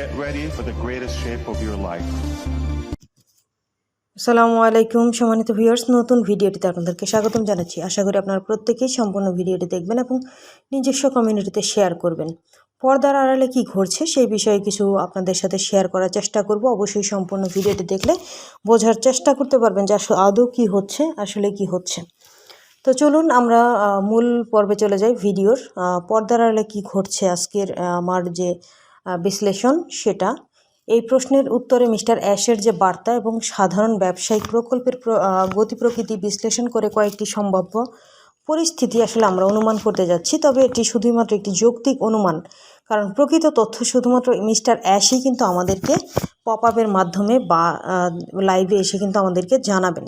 Get ready for the greatest shape of your life. আসসালামু আলাইকুম, সম্মানিত ভিউয়ার্স নতুন ভিডিওটিতে আপনাদেরকে স্বাগতম জানাচ্ছি। আশা করি আপনারা প্রত্যেকেই সম্পূর্ণ ভিডিওটি দেখবেন এবং নিজস্ব কমিউনিটিতে শেয়ার করবেন। পর্দার আড়ালে কি ঘটছে সেই বিষয়ে কিছু আপনাদের সাথে শেয়ার করার চেষ্টা করব। অবশ্যই সম্পূর্ণ ভিডিওটি দেখলে বোঝার চেষ্টা করতে পারবেন যে আসলে আদৌ কী হচ্ছে, আসলে কি হচ্ছে। তো চলুন আমরা মূল পর্বে চলে যাই ভিডিওর। পর্দার আড়ালে কী ঘটছে আজকের আমার যে বিশ্লেষণ সেটা। এই প্রশ্নের উত্তরে মিস্টার অ্যাশের যে বার্তা এবং সাধারণ ব্যবসায়িক প্রকল্পের গতি প্রকৃতি বিশ্লেষণ করে কয়েকটি সম্ভাব্য পরিস্থিতি আসলে আমরা অনুমান করতে যাচ্ছি, তবে এটি শুধুমাত্র একটি যৌক্তিক অনুমান, কারণ প্রকৃত তথ্য শুধুমাত্র মিস্টার অ্যাশই কিন্তু আমাদেরকে পপ আপের মাধ্যমে বা লাইভে এসে কিন্তু আমাদেরকে জানাবেন।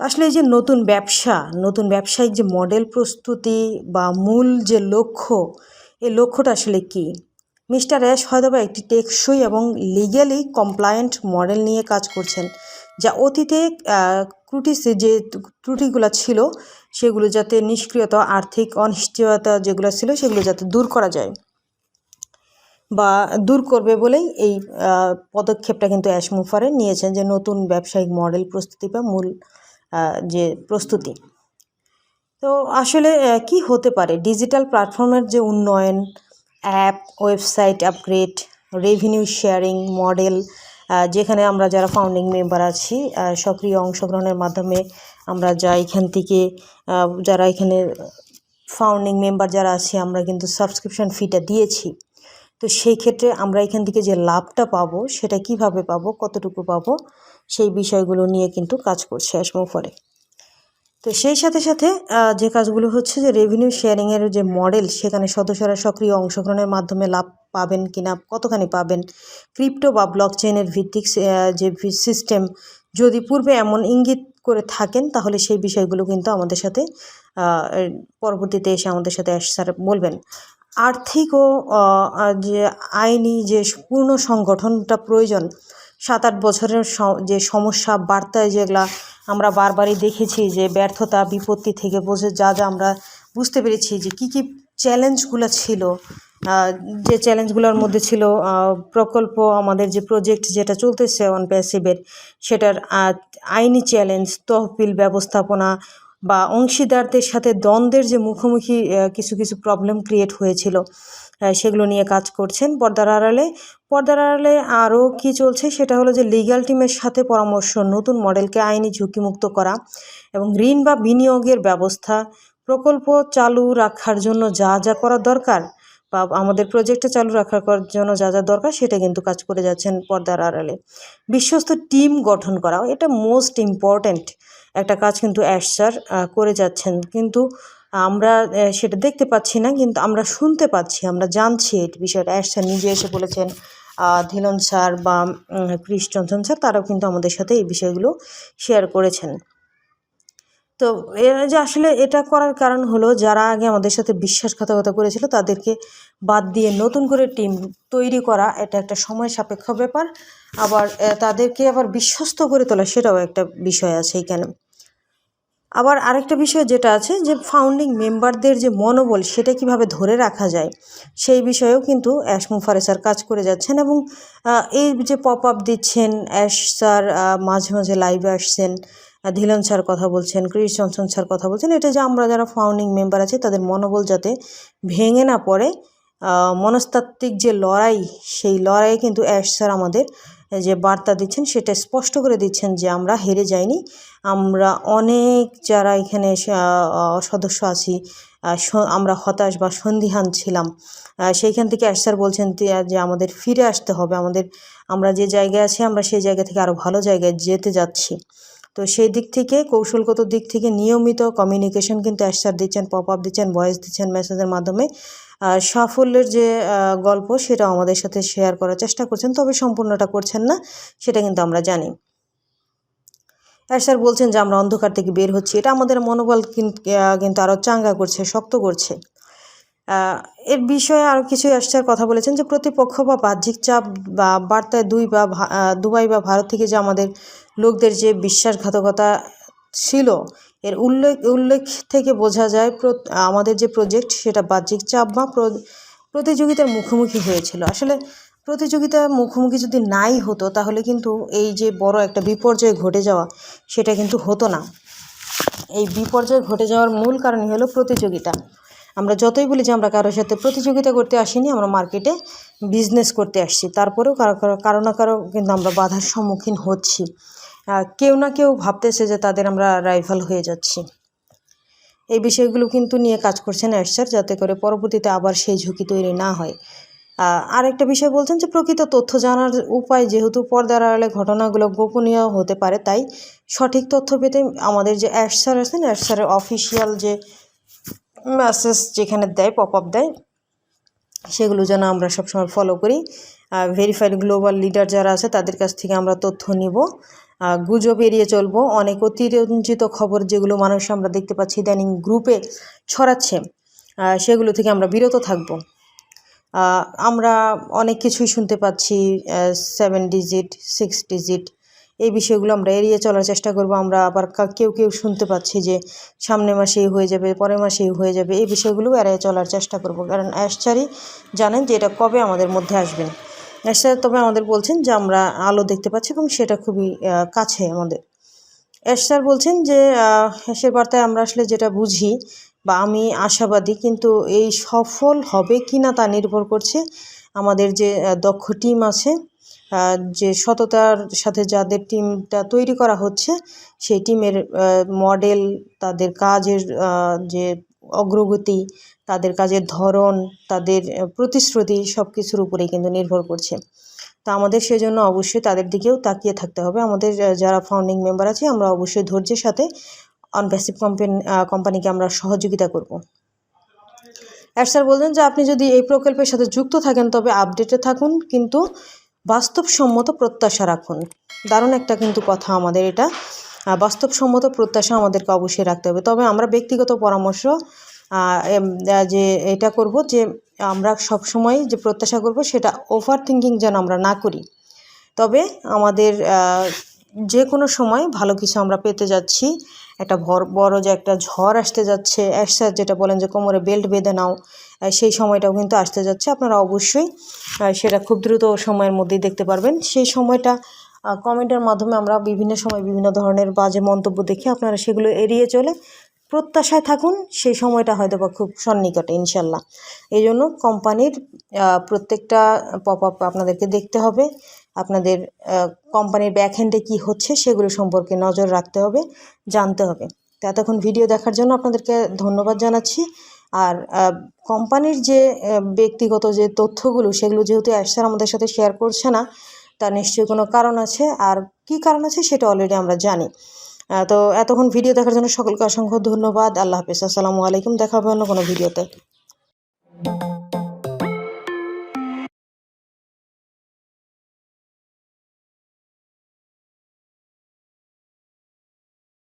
আসলে এই যে নতুন ব্যবসা, নতুন ব্যবসায়িক যে মডেল প্রস্তুতি বা মূল যে লক্ষ্য, এই লক্ষ্যটা আসলে কি? মিস্টার অ্যাশ হয়তো বা একটি টেকসই এবং লিগ্যালি কমপ্লায়েন্ট মডেল নিয়ে কাজ করছেন, যা অতীতে ত্রুটি যে ত্রুটিগুলো ছিল, সেগুলো যাতে নিষ্ক্রিয়তা, আর্থিক অনিশ্চয়তা যেগুলো ছিল, সেগুলো যাতে দূর করা যায় বা দূর করবে বলেই এই পদক্ষেপটা কিন্তু অ্যাশ মুফারে নিয়েছেন যে নতুন ব্যবসায়িক মডেল প্রস্তুতি বা মূল যে প্রস্তুতি। তো আসলে কি হতে পারে? ডিজিটাল প্ল্যাটফর্মের যে উন্নয়ন app, website upgrade revenue sharing model যেখানে আমরা যারা ফাউন্ডিং মেম্বার আছি সক্রিয় অংশগ্রহণের মাধ্যমে আমরা যা এখান থেকে যারা এখানে ফাউন্ডিং মেম্বার যারা আছি, আমরা কিন্তু সাবস্ক্রিপশন ফিটা দিয়েছি। তো সেই ক্ষেত্রে আমরা এখান থেকে যে লাভটা পাবো, সেটা কীভাবে পাবো, কতটুকু পাবো, সেই বিষয়গুলো নিয়ে কিন্তু কাজ করছে অ্যাসমোফরে তো সেই সাথে সাথে যে কাজগুলো হচ্ছে যে রেভিনিউ শেয়ারিংয়ের যে মডেল সেখানে সদস্যরা সক্রিয় অংশগ্রহণের মাধ্যমে লাভ পাবেন কিনা, কতখানি পাবেন? ক্রিপ্টো বা ব্লক চেনের ভিত্তিক যে সিস্টেম যদি পূর্বে এমন ইঙ্গিত করে থাকেন, তাহলে সেই বিষয়গুলো কিন্তু আমাদের সাথে পরবর্তীতে এসে আমাদের সাথে স্যার বলবেন। আর্থিক ও যে আইনি যে পূর্ণ সংগঠনটা প্রয়োজন, সাত আট বছরের যে সমস্যা, বার্তায় যেগুলা আমরা বারবারই দেখেছি যে ব্যর্থতা, বিপত্তি থেকে বোঝে যা যা আমরা বুঝতে পেরেছি যে কী কী চ্যালেঞ্জগুলো ছিল। যে চ্যালেঞ্জগুলোর মধ্যে ছিল প্রকল্প, আমাদের যে প্রজেক্ট যেটা চলতেছে অন প্যাসিভের সেটার আইনি চ্যালেঞ্জ তহবিল ব্যবস্থাপনা বা অংশীদারদের সাথে দ্বন্দ্বের যে মুখোমুখি কিছু কিছু প্রবলেম ক্রিয়েট হয়েছিল। সেগুলো নিয়ে কাজ করছেন পর্দার আড়ালে। পর্দার আড়ালে আরও কী চলছে সেটা হলো যে লিগ্যাল টিমের সাথে পরামর্শ, নতুন মডেলকে আইনি ঝুঁকিমুক্ত করা এবং ঋণ বা বিনিয়োগের ব্যবস্থা, প্রকল্প চালু রাখার জন্য যা যা করা দরকার বা আমাদের প্রজেক্টটা চালু রাখার জন্য যা যা দরকার সেটা কিন্তু কাজ করে যাচ্ছেন পর্দার আড়ালে। বিশ্বস্ত টিম গঠন করা এটা মোস্ট ইম্পর্ট্যান্ট একটা কাজ কিন্তু অ্যাশ স্যার করে যাচ্ছেন। কিন্তু আমরা সেটা দেখতে পাচ্ছি না, কিন্তু আমরা শুনতে পাচ্ছি, আমরা জানছি এই বিষয়টা। অ্যাশ নিজে এসে বলেছেন ধিলন স্যার বা জনসন স্যার, তারাও কিন্তু আমাদের সাথে এই বিষয়গুলো শেয়ার করেছেন। তো এরা যে আসলে এটা করার কারণ হলো, যারা আগে আমাদের সাথে বিশ্বাসঘাতকতা করেছিল, তাদেরকে বাদ দিয়ে নতুন করে টিম তৈরি করা, এটা একটা সময় সাপেক্ষ ব্যাপার। আবার তাদেরকে আবার বিশ্বস্ত করে তোলা, সেটাও একটা বিষয় আছে এখানে। আবার আরেকটা বিষয় যেটা আছে যে ফাউন্ডিং মেম্বারদের যে মনোবল সেটা কীভাবে ধরে রাখা যায়, সেই বিষয়েও কিন্তু অ্যাশ মুফারে স্যার কাজ করে যাচ্ছেন এবং এই যে পপ আপ দিচ্ছেন, অ্যাশ স্যার মাঝে মাঝে লাইভে আসছেন ধিলন স্যার কথা বলছেন, ক্রিস জনসন স্যার কথা বলছেন, এটা যে আমরা যারা ফাউন্ডিং মেম্বার আছি তাদের মনোবল যাতে ভেঙে না পড়ে মনস্তাত্ত্বিক যে লড়াই, সেই লড়াইয়ে কিন্তু অ্যাশ স্যার আমাদের যে বার্তা দিচ্ছেন সেটা স্পষ্ট করে দিচ্ছেন যে আমরা হেরে যাইনি। আমরা অনেক যারা এখানে সদস্য আছি আমরা হতাশ বা সন্দিহান ছিলাম। সেইখান থেকে স্যার বলছেন যে আমাদের ফিরে আসতে হবে। আমাদের, আমরা যে জায়গায় আছি, আমরা সেই জায়গা থেকে আরও ভালো জায়গায় যেতে যাচ্ছি। তো সেই দিক থেকে, কৌশলগত দিক থেকে নিয়মিত কমিউনিকেশন কিন্তু অ্যাশ দিচ্ছেন পপ আপ দিচ্ছেন ভয়েস দিচ্ছেন মেসেজের মাধ্যমে। সাফল্যের যে গল্প সেটা আমাদের সাথে শেয়ার করার চেষ্টা করছেন। তবে সম্পূর্ণটা করছেন না, সেটা কিন্তু আমরা জানি। আর স্যার বলছেন যে আমরা অন্ধকার থেকে বের হচ্ছি। এটা আমাদের মনোবল কিন- কিন্তু আরও চাঙ্গা করছে, শক্ত করছে। এর বিষয়ে আরও কিছু আসছার কথা বলেছেন যে প্রতিপক্ষ বা বাহ্যিক চাপ বা বার্তায় দুই বা দুবাই বা ভারত থেকে যে আমাদের লোকদের যে বিশ্বাসঘাতকতা ছিল, এর উল্লেখ উল্লেখ থেকে বোঝা যায় আমাদের যে প্রজেক্ট সেটা বাহ্যিক চাপ বা প্র- প্রতিযোগিতার মুখোমুখি হয়েছিল। আসলে প্রতিযোগিতা মুখোমুখি যদি নাই হতো, তাহলে কিন্তু এই যে বড় একটা বিপর্যয় ঘটে যাওয়া, সেটা কিন্তু হতো না। এই বিপর্যয় ঘটে যাওয়ার মূল কারণই হলো প্রতিযোগিতা। আমরা যতই বলি যে আমরা কারোর সাথে প্রতিযোগিতা করতে আসিনি, আমরা মার্কেটে বিজনেস করতে আসছি। তারপরেও কারও কারও না কারও কিন্তু আমরা বাধার সম্মুখীন হচ্ছি। কেউ না কেউ ভাবতেছে যে তাদের আমরা রাইভাল হয়ে যাচ্ছি। এই বিষয়গুলো কিন্তু নিয়ে কাজ করছেন অ্যাশার যাতে করে পরবর্তীতে আবার সেই ঝুঁকি তৈরি না হয়। আরেকটা বিষয় বলছেন যে প্রকৃত তথ্য জানার উপায় যেহেতু পর্দার আড়ালে ঘটনাগুলো গোপনীয় হতে পারে, তাই সঠিক তথ্য পেতে আমাদের যে অ্যাশার আছেন অ্যাশারের অফিসিয়াল যে মেসেজ যেখানে দেয় পপ আপ দেয়, সেগুলো যেন আমরা সবসময় ফলো করি। ভেরিফাইড গ্লোবাল লিডার যারা আছে, তাদের কাছ থেকে আমরা তথ্য নিব। গুজব এড়িয়ে চলবো। অনেক অতিরঞ্জিত খবর যেগুলো মানুষ আমরা দেখতে পাচ্ছি ইদানিং গ্রুপে ছড়াচ্ছে সেগুলো থেকে আমরা বিরত থাকব। আমরা অনেক কিছুই শুনতে পাচ্ছি সেভেন ডিজিট সিক্স ডিজিট এই বিষয়গুলো আমরা এড়িয়ে চলার চেষ্টা করব। আমরা আবার কেউ কেউ শুনতে পাচ্ছি যে সামনে মাসেই হয়ে যাবে, পরের মাসেই হয়ে যাবে। এই বিষয়গুলো এড়িয়ে চলার চেষ্টা করব। কারণ অ্যাশচারি জানেন যে এটা কবে আমাদের মধ্যে আসবেন অ্যাশচারি তবে আমাদের বলছেন যে আমরা আলো দেখতে পাচ্ছি এবং সেটা খুবই কাছে আমাদের। স্যার বলছেন যে সে বার্তায় আমরা আসলে যেটা বুঝি বা আমি আশাবাদী, কিন্তু এই সফল হবে কি না তা নির্ভর করছে আমাদের যে দক্ষ টিম আছে যে সততার সাথে যাদের টিমটা তৈরি করা হচ্ছে, সেই টিমের মডেল তাদের কাজের যে অগ্রগতি, তাদের কাজের ধরন, তাদের প্রতিশ্রুতি সব কিছুর উপরেই কিন্তু নির্ভর করছে। তা আমাদের সেজন্য অবশ্যই তাদের দিকেও তাকিয়ে থাকতে হবে। আমাদের যারা ফাউন্ডিং মেম্বার আছে, আমরা অবশ্যই ধৈর্যের সাথে অনপ্যাসিভ কোম্পানি কোম্পানিকে আমরা সহযোগিতা করব। অ্যাড স্যার বললেন যে আপনি যদি এই প্রকল্পের সাথে যুক্ত থাকেন, তবে আপডেটে থাকুন, কিন্তু বাস্তবসম্মত প্রত্যাশা রাখুন। দারুণ একটা কিন্তু কথা আমাদের এটা। বাস্তবসম্মত প্রত্যাশা আমাদেরকে অবশ্যই রাখতে হবে। তবে আমরা ব্যক্তিগত পরামর্শ যে এটা করব যে আমরা সব সময় যে প্রত্যাশা করব সেটা ওভার থিঙ্কিং যেন আমরা না করি। তবে আমাদের যে কোনো সময় ভালো কিছু আমরা পেতে যাচ্ছি। একটা ভর, বড় যে একটা ঝড় আসতে যাচ্ছে একসাথে যেটা বলেন যে কোমরে বেল্ট বেঁধে নাও সেই সময়টাও কিন্তু আসতে যাচ্ছে। আপনারা অবশ্যই সেটা খুব দ্রুত সময়ের মধ্যেই দেখতে পারবেন। সেই সময়টা কমেন্টের মাধ্যমে আমরা বিভিন্ন সময় বিভিন্ন ধরনের বাজে মন্তব্য দেখে আপনারা সেগুলো এড়িয়ে চলে প্রত্যাশায় থাকুন। সেই সময়টা হয়তো বা খুব সন্নিকটে, ইনশাল্লাহ। এই জন্য কোম্পানির প্রত্যেকটা পপ আপ আপনাদেরকে দেখতে হবে। আপনাদের কোম্পানির ব্যাকহ্যান্ডে কী হচ্ছে সেগুলো সম্পর্কে নজর রাখতে হবে, জানতে হবে। তো এতক্ষণ ভিডিও দেখার জন্য আপনাদেরকে ধন্যবাদ জানাচ্ছি। আর কোম্পানির যে ব্যক্তিগত যে তথ্যগুলো সেগুলো যেহেতু অ্যাসার আমাদের সাথে শেয়ার করছে না তার নিশ্চয়ই কোনো কারণ আছে। আর কি কারণ আছে সেটা অলরেডি আমরা জানি। তো এতক্ষণ ভিডিও দেখার জন্য সকলকে অসংখ্য ধন্যবাদ। আল্লাহ হাফিজ। আসসালামু আলাইকুম। দেখা হবে অন্য কোনো ভিডিওতে